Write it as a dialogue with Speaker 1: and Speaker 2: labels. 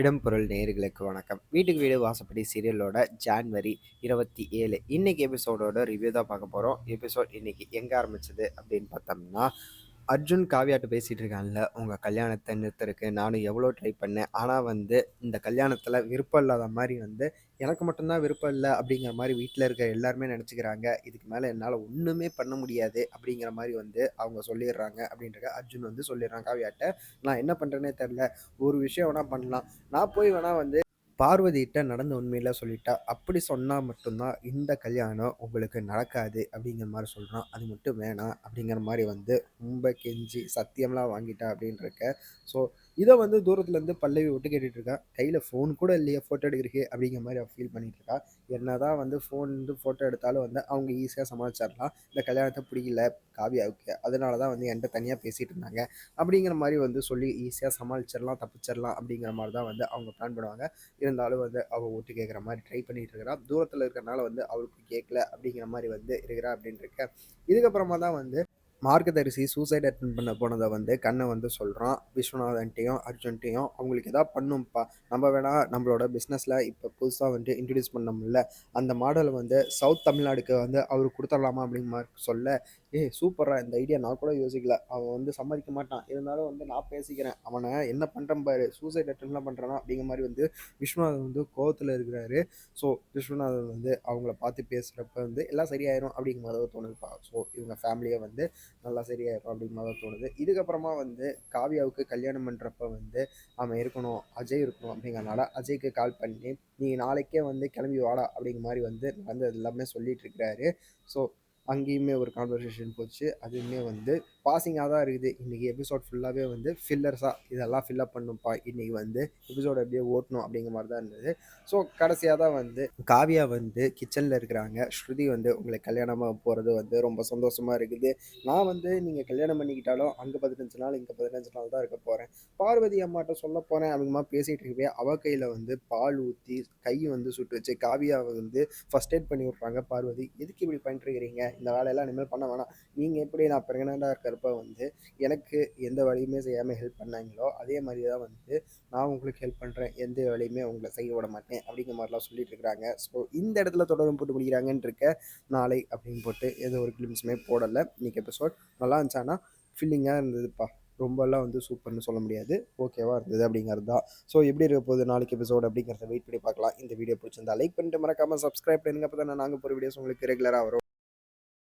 Speaker 1: இடம்பொருள் நேயர்களுக்கு வணக்கம். வீட்டுக்கு வீடு வாசப்படி சீரியலோட ஜான்வரி இருபத்தி ஏழு. இன்னைக்கு எபிசோடோட ரிவ்யூ தான் பார்க்க போகிறோம் எபிசோட் இன்னைக்கு எங்கே ஆரம்பிச்சது அப்படின்னு பார்த்தோம்னா அர்ஜுன் காவியாட்ட பேசிகிட்டு இருக்கான்ல உங்கள் கல்யாணத்தை நிறுத்தருக்கு நானும் எவ்வளோ ட்ரை பண்ணேன். ஆனால் வந்து இந்த கல்யாணத்தில் விருப்பம் இல்லாத மாதிரி வந்து எனக்கு மட்டும்தான் விருப்பம் இல்லை அப்படிங்கிற மாதிரி வீட்டில் இருக்க எல்லாருமே நினச்சிக்கிறாங்க. இதுக்கு மேலே என்னால் ஒன்றுமே பண்ண முடியாது அப்படிங்கிற மாதிரி வந்து அவங்க சொல்லிடுறாங்க அப்படின்றத அர்ஜுன் வந்து சொல்லிடுறான் காவியாட்ட. நான் என்ன பண்ணுறேனே தெரில ஒரு விஷயம் வேணால் பண்ணலாம். நான் போய் வேணால் வந்து பார்வதியிட்ட நடந்த உண்மையில சொல்லிட்டா அப்படி சொன்னால் மட்டும்தான் இந்த கல்யாணம் உங்களுக்கு நடக்காது அப்படிங்கிற மாதிரி சொல்கிறான் அது மட்டும் வேணாம் அப்படிங்கிற மாதிரி வந்து ரொம்ப கெஞ்சி சத்தியம்லாம் வாங்கிட்டா அப்படின்றக்க ஸோ இதை வந்து தூரத்துலேருந்து பல்லவி விட்டு கேட்டுட்டு இருக்கா கையில் ஃபோன் கூட இல்லையே ஃபோட்டோ எடுக்கிறதுக்கு அப்படிங்கிற மாதிரி அவள் ஃபீல் பண்ணிட்டு இருக்கா என்ன தான் வந்து ஃபோன் வந்து ஃபோட்டோ எடுத்தாலும் வந்து அவங்க ஈஸியாக சமாளிச்சிடலாம். இந்த கல்யாணத்தை பிடிக்கல காவியாவுக்கு அதனால தான் வந்து என்கிட்ட தனியாக பேசிகிட்டு இருந்தாங்க. அப்படிங்கிற மாதிரி வந்து சொல்லி ஈஸியாக சமாளிச்சிடலாம் தப்பிச்சிடலாம் அப்படிங்கிற மாதிரி தான் வந்து அவங்க பிளான் பண்ணுவாங்க. இருந்தாலும் வந்து அவள் ஓட்டு கேட்குற மாதிரி ட்ரை பண்ணிட்டு இருக்கிறா. தூரத்தில் இருக்கிறனால வந்து அவளுக்கு கேட்கல அப்படிங்கிற மாதிரி வந்து இருக்கிறா அப்படின்னு இருக்க இதுக்கப்புறமா தான் வந்து மார்க்கதரிசி சூசைட் அட்டன் பண்ண போனதை வந்து கண்ணை வந்து சொல்கிறான் விஸ்வநாதன்ட்டையும் அர்ஜுன்ட்டையும் அவங்களுக்கு எதாவது பண்ணும்ப்பா நம்ம வேணால் நம்மளோட பிஸ்னஸில் இப்போ புதுசாக வந்து இன்ட்ரடியூஸ் பண்ண முடியல. அந்த மாடலை வந்து சவுத் தமிழ்நாடுக்கு வந்து அவர் கொடுத்துடலாமா? அப்படிங்கிற மாதிரி சொல்ல ஏ சூப்பரா இந்த ஐடியா நான் கூட யோசிக்கல. அவன் வந்து சம்மதிக்க மாட்டான். இருந்தாலும் வந்து நான் பேசிக்கிறேன். அவனை என்ன பண்ணுறேன் பாரு. சூசைட் அட்டம்லாம் பண்ணுறானா அப்படிங்கிற மாதிரி வந்து விஸ்வநாதன் வந்து கோவத்தில் இருக்கிறாரு. ஸோ விஸ்வநாதன் வந்து அவங்கள பார்த்து பேசுகிறப்ப வந்து எல்லாம் சரியாயிரும் அப்படிங்கிற மாதிரி தோணுதுப்பா ஸோ இவங்க ஃபேமிலியை வந்து நல்லா சரியாயிரும் அப்படிங்கிற மாதிரி தோணுது. இதுக்கப்புறமா வந்து காவியாவுக்கு கல்யாணம் பண்ணுறப்ப வந்து அவன் இருக்கணும் அஜய் இருக்கணும் அப்படிங்கிறனால அஜய்க்கு கால் பண்ணி நீ நாளைக்கே வந்து கிளம்பி வாடா அப்படிங்கிற மாதிரி வந்து நடந்தது எல்லாமே சொல்லிட்டு இருக்கிறாரு. ஸோ அங்கேயுமே ஒரு கான்வர்சேஷன் போச்சு. அதுவுமே வந்து பாசிங்காக தான் இருக்குது. இன்றைக்கி எபிசோட் ஃபுல்லாகவே வந்து ஃபில்லர்ஸாக இதெல்லாம் ஃபில்லப் பண்ணும்ப்பா. இன்றைக்கி வந்து எபிசோட் அப்படியே ஓட்டணும் அப்படிங்கிற மாதிரி தான் இருந்தது. ஸோ கடைசியாக தான் வந்து காவியா வந்து கிச்சனில் இருக்கிறாங்க. ஸ்ருதி வந்து உங்களுக்கு கல்யாணமாக போகிறது வந்து ரொம்ப சந்தோஷமாக இருக்குது. நான் வந்து நீங்கள் கல்யாணம் பண்ணிக்கிட்டாலும் அங்கே பதினஞ்சு நாள் இங்கே பதினஞ்சு நாள் தான் இருக்க போகிறேன் பார்வதி அம்மாட்ட சொல்ல போகிறேன் அப்படிமா பேசிகிட்டு இருக்கவே அவ கையில் வந்து பால் ஊற்றி கை வந்து சுட்டு வச்சு காவியாவை வந்து ஃபஸ்ட் எய்ட் பண்ணி விட்றாங்க பார்வதி. எதுக்கு இப்படி பண்ணிட்டு இருக்கிறீங்க? இந்த வேலையெல்லாம் இனிமேல் பண்ண வேணாம். நீங்கள் எப்படி நான் ப்ரெக்னெண்ட்டாக இருக்கிறப்ப வந்து எனக்கு எந்த வழியுமே செய்யாமல் ஹெல்ப் பண்ணாங்களோ அதே மாதிரி தான் வந்து நான் உங்களுக்கு ஹெல்ப் பண்ணுறேன் எந்த வேலையுமே உங்களை செய்ய விட மாட்டேன் அப்படிங்கிற மாதிரிலாம் சொல்லிட்டு இருக்கிறாங்க. ஸோ இந்த இடத்துல தொடரும் போட்டு முடிக்கிறாங்கன்னு இருக்க நாளை அப்படின்னு போட்டு ஏதோ ஒரு கிளிம்ஸுமே போடலை. இன்னைக்கு எபிசோட் நல்லா இருந்துச்சான்னா ஃபீலிங்காக இருந்ததுப்பா. ரொம்பலாம் வந்து சூப்பர்னு சொல்ல முடியாது. ஓகேவாக இருந்தது அப்படிங்கிறது தான் ஸோ எப்படி இருக்க போகுது நாளைக்கு எபிசோடு அப்படிங்கிறத வெயிட் பண்ணி பார்க்கலாம். இந்த வீடியோ பிடிச்சிருந்தா லைக் பண்ணிட்டு மறக்காமல் சப்ஸ்கிரைப் பண்ணுங்க அப்போ தான் நாங்கள் போகிற வீடியோஸ் உங்களுக்கு ரெகுலராக வரும்.